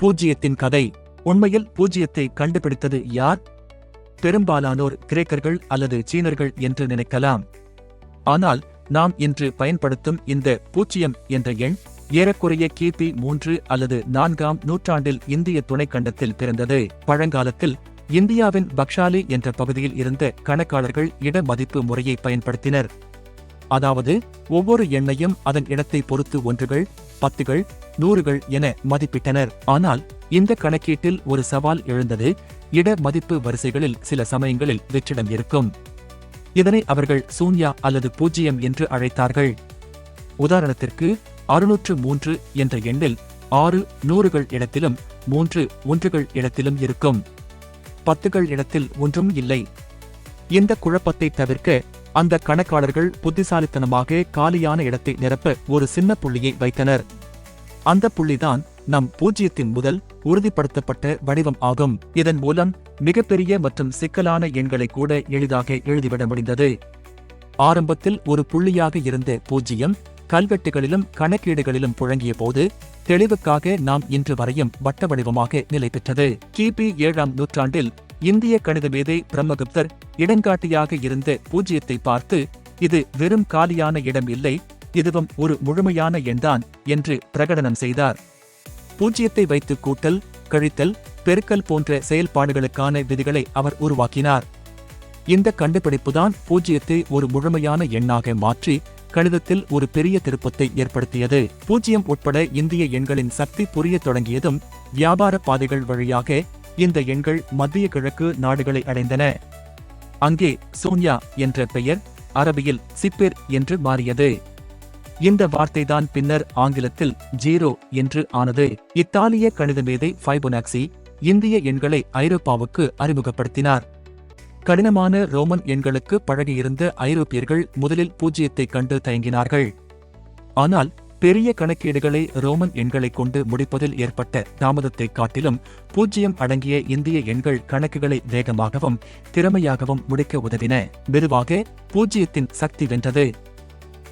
பூஜ்ஜியத்தின் கதை. உண்மையில் பூஜ்ஜியத்தை கண்டுபிடித்தது யார்? பெரும்பாலானோர் கிரேக்கர்கள் அல்லது சீனர்கள் என்று நினைக்கலாம். ஆனால் நாம் இன்று பயன்படுத்தும் இந்த பூஜ்ஜியம் என்ற எண் ஏறக்குறைய கிபி மூன்று அல்லது நான்காம் நூற்றாண்டில் இந்திய துணைக்கண்டத்தில் பிறந்தது. பழங்காலத்தில் இந்தியாவின் பக்ஷாலி என்ற பகுதியில் இருந்த கணக்காளர்கள் இட மதிப்பு முறையை பயன்படுத்தினர். அதாவது ஒவ்வொரு எண்ணையும் அதன் இடத்தை பொறுத்து ஒன்றுகள் பத்துகள் நூறுகள் என மதிப்பிட்டனர். ஆனால் இந்த கணக்கீட்டில் ஒரு சவால் எழுந்தது இட மதிப்பு வரிசைகளில் சில சமயங்களில் வெற்றிடம் இருக்கும். இதனை அவர்கள் சூன்யா அல்லது பூஜ்ஜியம் என்று அழைத்தார்கள். உதாரணத்திற்கு அறுநூற்று மூன்று என்ற எண்ணில் ஆறு நூறுகள் இடத்திலும் மூன்று ஒன்றுகள் இடத்திலும் இருக்கும். பத்துகள் இடத்தில் ஒன்றும் இல்லை. இந்த குழப்பத்தை தவிர்க்க அந்த கணக்காளர்கள் புத்திசாலித்தனமாக காலியான இடத்தை நிரப்ப ஒரு சின்ன புள்ளியை வைத்தனர். அந்த புள்ளிதான் நம் பூஜ்ஜியத்தின் முதல் உறுதிப்படுத்தப்பட்ட வடிவம் ஆகும். இதன் மூலம் மிகப்பெரிய மற்றும் சிக்கலான எண்களை கூட எளிதாக எழுதிவிட முடிந்தது. ஆரம்பத்தில் ஒரு புள்ளியாக இருந்த பூஜ்ஜியம் கல்வெட்டுகளிலும் கணக்கீடுகளிலும் புழங்கிய போது தெளிவுக்காக நாம் இன்று வரையும் வட்ட வடிவமாக நிலை பெற்றது. கிபி ஏழாம் நூற்றாண்டில் இந்திய கணித மேதை பிரம்மகுப்தர் இடங்காட்டியாக இருந்த பூஜ்ஜியத்தை பார்த்து இது வெறும் காலியான இடம் இல்லை இதுவும் ஒரு முழுமையான எண்தான் என்று பிரகடனம் செய்தார். பூஜ்ஜியத்தை வைத்து கூட்டல் கழித்தல் பெருக்கல் போன்ற செயல்பாடுகளுக்கான விதிகளை அவர் உருவாக்கினார். இந்த கண்டுபிடிப்புதான் பூஜ்ஜியத்தை ஒரு முழுமையான எண்ணாக மாற்றி கணிதத்தில் ஒரு பெரிய திருப்பத்தை ஏற்படுத்தியது. பூஜ்ஜியம் உட்பட இந்திய எண்களின் சக்தி புரிய தொடங்கியதும் வியாபார பாதைகள் வழியாக இந்த எண்கள் மத்திய கிழக்கு நாடுகளை அடைந்தன. அங்கே சோன்யா என்ற பெயர் அரபியில் சிப்பேர் என்று மாறியது. இந்த வார்த்தைதான் பின்னர் ஆங்கிலத்தில் ஜீரோ என்று ஆனது. இத்தாலிய கணித மேதை ஃபைபோனாக்சி இந்திய எண்களை ஐரோப்பாவுக்கு அறிமுகப்படுத்தினார். கடினமான ரோமன் எண்களுக்கு பழகியிருந்த ஐரோப்பியர்கள் முதலில் பூஜ்ஜியத்தை கண்டு தயங்கினார்கள். ஆனால் பெரிய கணக்கீடுகளை ரோமன் எண்களைக் கொண்டு முடிப்பதில் ஏற்பட்ட தாமதத்தைக் காட்டிலும் பூஜ்ஜியம் அடங்கிய இந்திய எண்கள் கணக்குகளை வேகமாகவும் திறமையாகவும் முடிக்க உதவின. மெதுவாக பூஜ்ஜியத்தின் சக்தி வென்றது.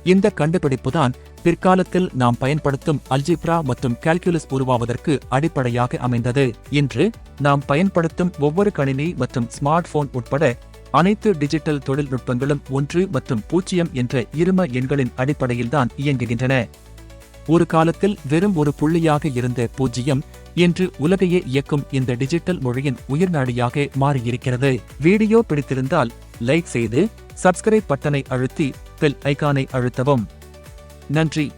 இந்த கண்டுபிடிப்புதான் பிற்காலத்தில் நாம் பயன்படுத்தும் அல்ஜிப்ரா மற்றும் கால்குலஸ் உருவாவதற்கு அடிப்படையாக அமைந்தது. இன்று நாம் பயன்படுத்தும் ஒவ்வொரு கணினி மற்றும் ஸ்மார்ட் போன் உட்பட அனைத்து டிஜிட்டல் தொழில்நுட்பங்களும் ஒன்று மற்றும் பூஜ்ஜியம் என்ற இரும எண்களின் அடிப்படையில்தான் இயங்குகின்றன. ஒரு காலத்தில் வெறும் ஒரு புள்ளியாக இருந்த பூஜ்ஜியம் இன்று உலகையே இயக்கும் இந்த டிஜிட்டல் மொழியின் உயிர்நாடியாக மாறியிருக்கிறது. வீடியோ பிடித்திருந்தால் லைக் செய்து சப்ஸ்கிரைப் பட்டனை அழுத்தி பெல் ஐகானை அழுத்தவும். நன்றி.